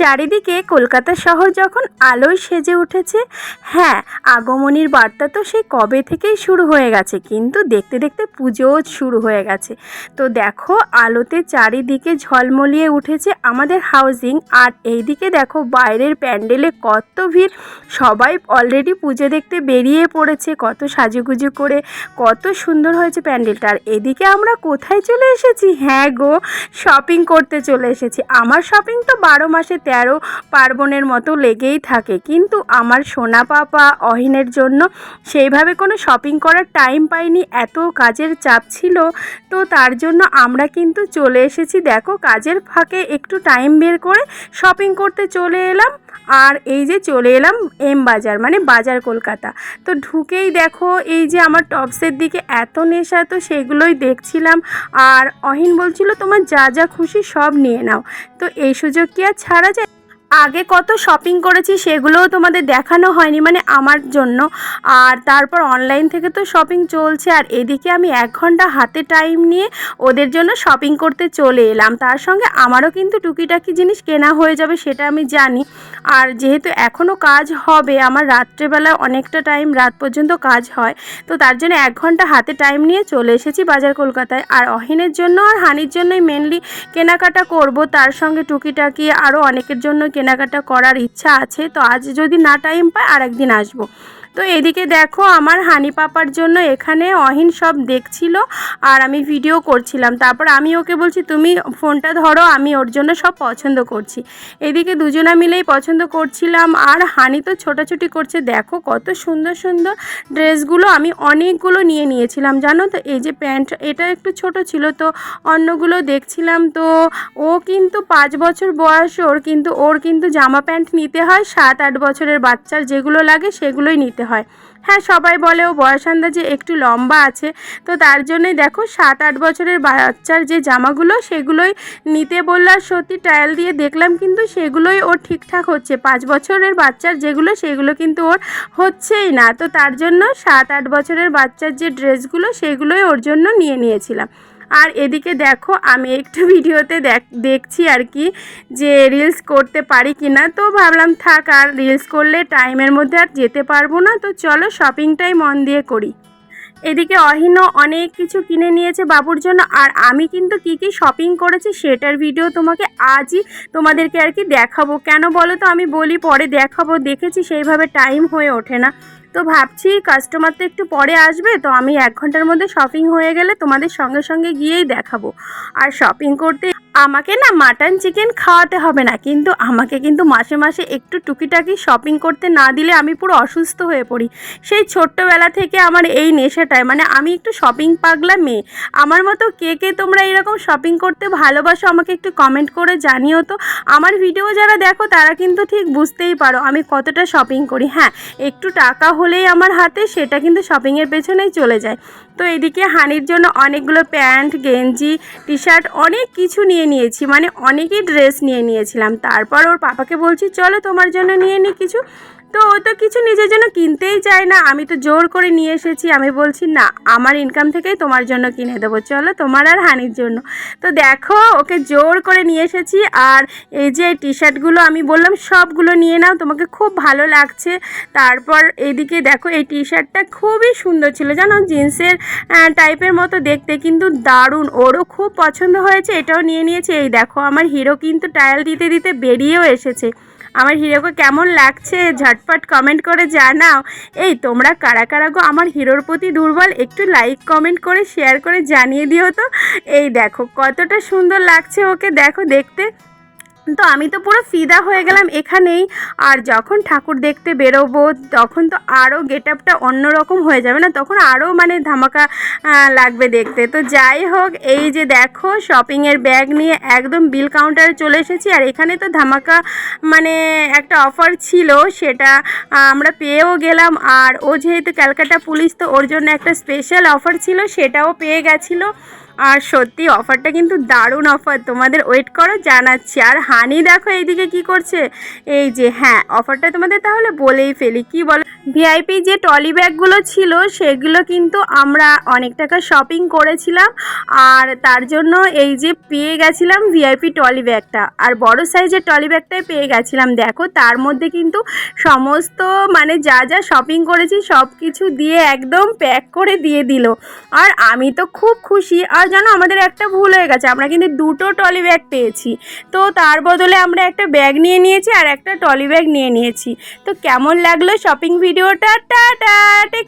চারিদিকে কলকাতা শহর যখন আলোয় সেজে উঠেছে হ্যাঁ আগমনীর বার্তা তো সেই কবে থেকেই শুরু হয়ে গেছে, কিন্তু দেখতে দেখতে পুজোও শুরু হয়ে গেছে। তো দেখো, আলোতে চারিদিকে ঝলমলিয়ে উঠেছে আমাদের হাউজিং, আর এইদিকে দেখো বাইরের প্যান্ডেলে কত ভিড়, সবাই অলরেডি পুজো দেখতে বেরিয়ে পড়েছে, কত সাজুগুজু করে, কত সুন্দর হয়েছে প্যান্ডেলটা। আর এদিকে আমরা কোথায় চলে এসেছি? হ্যাঁ গো শপিং করতে চলে এসেছি। আমার শপিং তো বারো মাসে তেরো পার্বণের মতো লেগেই থাকে। কিন্তু আমার সোনা পাপা অহিনের জন্য সেইভাবে কোনো শপিং করার টাইম পাইনি, এত কাজের চাপ ছিল, তো তার জন্য আমরা কিন্তু চলে এসেছি। দেখো, কাজের ফাঁকে একটু টাইম বের করে শপিং করতে চলে এলাম। আর এই যে চলে এলাম এম বাজার মানে বাজার কলকাতা। তো ঢুকেই দেখো এই যে আমার টপসের দিকে এত নেশা, তো সেগুলোই দেখছিলাম। আর অহিন বলছিল, তোমার যা যা খুশি সব নিয়ে নাও। তো এই সুযোগ কি আর ছাড়া যায়? আগে কত শপিং করেছি সেগুলোও তোমাদের দেখানো হয়নি মানে আমার জন্য। আর তারপর অনলাইন থেকে তো শপিং চলছে, আর এদিকে আমি এক ঘণ্টা হাতে টাইম নিয়ে ওদের জন্য শপিং করতে চলে এলাম। তার সঙ্গে আমারও কিন্তু টুকিটাকি জিনিস কেনা হয়ে যাবে, সেটা আমি জানি। আর যেহেতু এখনও কাজ হবে, আমার রাত্রেবেলা অনেকটা টাইম রাত পর্যন্ত কাজ হয়, তো তার জন্য এক ঘণ্টা হাতে টাইম নিয়ে চলে এসেছি বাজার কলকাতায়। আর অহিনের জন্য আর হানির জন্যই মেনলি কেনাকাটা করব, তার সঙ্গে টুকিটাকি আরও অনেকের জন্য কেনাকাটা করার ইচ্ছা আছে তো আজ যদি না টাইম পাই আর একদিন আসব। তো এদিকে দেখো আমার হানি পাপার জন্য এখানে অহিন সব দেখছিল আর আমি ভিডিও করছিলাম। তারপর আমি ওকে বলছি, তুমি ফোনটা ধরো, আমি ওর জন্য সব পছন্দ করছি। এদিকে দুজনা মিলেই পছন্দ করছিলাম আর হানি তো ছোটাছুটি করছে। দেখো কত সুন্দর সুন্দর ড্রেসগুলো আমি অনেকগুলো নিয়ে নিয়েছিলাম, জানো তো? এই যে প্যান্ট, এটা একটু ছোট ছিল তো, অন্যগুলো দেখছিলাম তো। ও কিন্তু পাঁচ বছর বয়স, ওর কিন্তু ওর কিন্তু জামা প্যান্ট নিতে হয়, সাত আট বছরের বাচ্চার যেগুলো লাগে সেগুলোই নিতে হয়। হ্যাঁ। সবাই বলে, ও বয়স আন্দাজে একটু লম্বা আছে। তো তার জন্যই দেখো সাত আট বছরের বাচ্চার যে জামাগুলো, সেগুলোই নিতে বলল। আর সত্যি ট্রায়াল দিয়ে দেখলাম কিন্তু সেগুলোই ওর ঠিকঠাক হচ্ছে। পাঁচ বছরের বাচ্চার যেগুলো, সেগুলো কিন্তু ওর হচ্ছেই না। তো তার জন্য সাত আট বছরের বাচ্চার যে ড্রেসগুলো সেগুলোই ওর জন্য নিয়ে নিয়েছিলাম। আর এদিকে দেখো, আমি একটু ভিডিওতে দেখ, দেখছি আর কি যে রিলস করতে পারি কি না তো ভাবলাম থাক, আর রিলস করলে টাইমের মধ্যে আর যেতে পারব না। তো চলো শপিংটাই মন দিয়ে করি। এদিকে অহিনও অনেক কিছু কিনে নিয়েছে বাবুর জন্য, আর আমি কিন্তু কি কি শপিং করেছি সেটার ভিডিও তোমাকে আজই তোমাদেরকে আর কি দেখাবো। কেন বলো তো আমি বলি, পরে দেখাবো, দেখেছি সেইভাবে টাইম হয়ে ওঠে না। তো ভাবছি কাস্টমার তো একটু পরে আসবে, তো আমি এক ঘণ্টার মধ্যে শপিং হয়ে গেলে তোমাদের সঙ্গে সঙ্গে গিয়েই দেখাবো। আর শপিং করতে আমাকে না মাটন চিকেন খাওয়াতে হবে না, কিন্তু আমাকে কিন্তু মাসে মাসে একটু টুকিটাকি শপিং করতে না দিলে আমি পুরো অসুস্থ হয়ে পড়ি। সেই ছোট্টবেলা থেকে আমার এই নেশাটায় মানে আমি একটু শপিং পাগলা মেয়ে। আমার মতো কে কে তোমরা এরকম শপিং করতে ভালোবাসো আমাকে একটু কমেন্ট করে জানিও তো। আমার ভিডিও যারা দেখো, তারা কিন্তু ঠিক বুঝতেই পারো আমি কতটা শপিং করি। হ্যাঁ একটু টাকা হলেই আমার হাতে, সেটা কিন্তু শপিংয়ের পেছনেই চলে যায়। তো এদিকে হানির জন্য অনেকগুলো প্যান্ট, গেঞ্জি টি শার্ট অনেক কিছু নিয়ে নিয়েছি মানে অনেকই ড্রেস নিয়ে নিয়েছিলাম। তারপর ওর পাপাকে বলছি, চলো তোমার জন্য নিয়ে নিই কিছু। তো ও তো কিছু নিজের জন্য কিনতেই চায় না। আমি তো জোর করে নিয়ে এসেছি। আমি বলছি, না, আমার ইনকাম থেকেই তোমার জন্য কিনে দেবো। চলো, তোমার আর হানির জন্য। তো দেখো, ওকে জোর করে নিয়ে এসেছি। আর এই যে টি শার্টগুলো আমি বললাম, সবগুলো নিয়ে নাও, তোমাকে খুব ভালো লাগছে। তারপর এদিকে দেখো, এই টি শার্টটা খুবই সুন্দর ছিল। জানো, জিন্সের টাইপের মতো দেখতে, কিন্তু দারুণ। ওরও খুব পছন্দ হয়েছে, এটাও নিয়ে নিয়েছে। এই দেখো, আমার হিরো কিন্তু টায়াল দিতে দিতে বেরিয়েও এসেছে। আমার হিরোকে কেমন লাগছে? ঝটপট কমেন্ট করে জানাও। এই, তোমরা কারা কারা গো? আমার হিরোর প্রতি দুর্বল? একটু লাইক কমেন্ট করে শেয়ার করে জানিয়ে দিও তো। এই দেখো, কতটা সুন্দর লাগছে ওকে। দেখো, দেখতে তো আমি তো পুরো ফিদা হয়ে গেলাম এখানেই। আর যখন ঠাকুর দেখতে বেরোবো, তখন তো আরও গেট আপটা অন্যরকম হয়ে যাবে না? তখন আরও মানে ধামাকা লাগবে দেখতে। তো যাই হোক, এই যে দেখো শপিংয়ের ব্যাগ নিয়ে একদম বিল কাউন্টারে চলে এসেছি। আর এখানে তো ধামাকা মানে একটা অফার ছিল, সেটা আমরা পেয়েও গেলাম। আর ও যেহেতু ক্যালকাটা পুলিশ, তো ওর জন্য একটা স্পেশাল অফার ছিল, সেটাও পেয়ে গেছিল। আর সত্যি অফারটা কিন্তু দারুণ অফার, তোমাদের ওয়েট করো, জানাচ্ছি। আর হানি দেখো এইদিকে কি করছে? এই যে হ্যাঁ অফারটা তোমাদের তাহলে বলেই ফেলি। কি বলো ভিআইপি যে টলি ব্যাগগুলো ছিল, সেগুলো কিন্তু আমরা অনেক টাকা শপিং করেছিলাম। আর তার জন্য এই যে পেয়ে গেছিলাম ভিআইপি টলি ব্যাগটা। আর বড় সাইজের টলি ব্যাগটাই পেয়ে গেছিলাম। দেখো, তার মধ্যে কিন্তু সমস্ত মানে যা যা শপিং করেছি সব কিছু দিয়ে একদম প্যাক করে দিয়ে দিল। আর আমি তো খুব খুশি। আর জানো, আমাদের একটা ভুল হয়ে গেছে। আমরা কিন্তু দুটো টলি ব্যাগ পেয়েছি। তো তার বদলে আমরা একটা ব্যাগ নিয়ে নিয়েছি আর একটা টলি ব্যাগ নিয়ে নিয়েছি। তো কেমন লাগল শপিং ভিডিওটা টাটা টেক